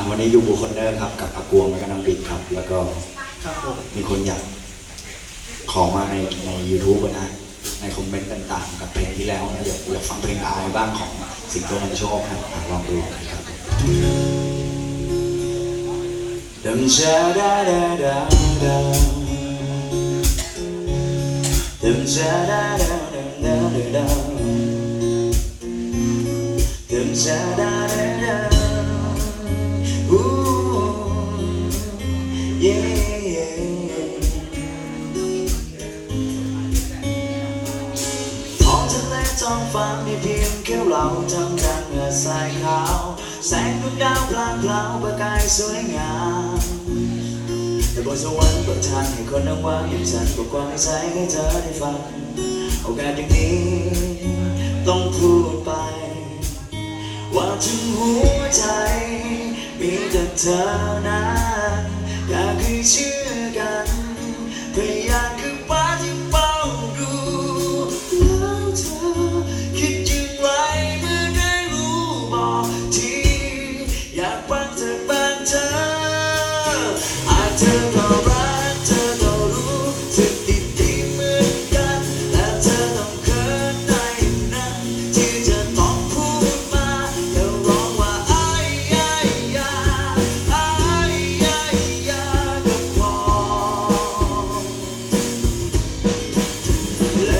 อะวันนี้อยู่บูคอนเนอร์ครับกับอากวงแล้วก็น้ำบิดครับ แล้วก็ครับผมมีคนอยากขอมาในใน YouTube อะนะในคอมเมนต์ต่างๆ กับเพลงที่แล้วนะเดี๋ยวอยากฟังเพลงอายบ้างของสิงโตนำโชคครับอะลองดูนะครับดังชาดาดาดาดาดังชาดาดาดาดาดาดาดังชาดาดาดา ฟ้ามีเพียงแค่เราทำดังเหงื่อสายขาว แสงดวงดาวพลางพลาวประกายสวยงาม แต่บนสวรรค์ประทานให้คนนั่งว่างอย่างฉันบอกความในใจให้เธอได้ฟัง โอกาสอย่างนี้ต้องพูดไป ว่าถึงหัวใจ มีแต่เธอนั้นอยากให้ชื่อ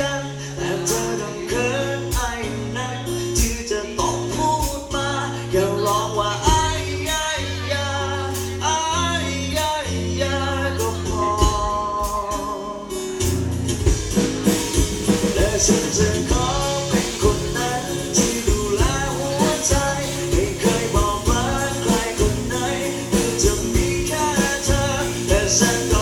กันแต่เธอต้งเขิไอ้นักที่จะต้องพูดมาอย่าร้องว่าไอ้ยาาไอ้ยาาก็พอและฉันจะขอเป็นคนนั้นที่ดูแลหัวใจไม่เคยบอกรักใครคนไหนเพื่อจะมีแค่เธอและฉัน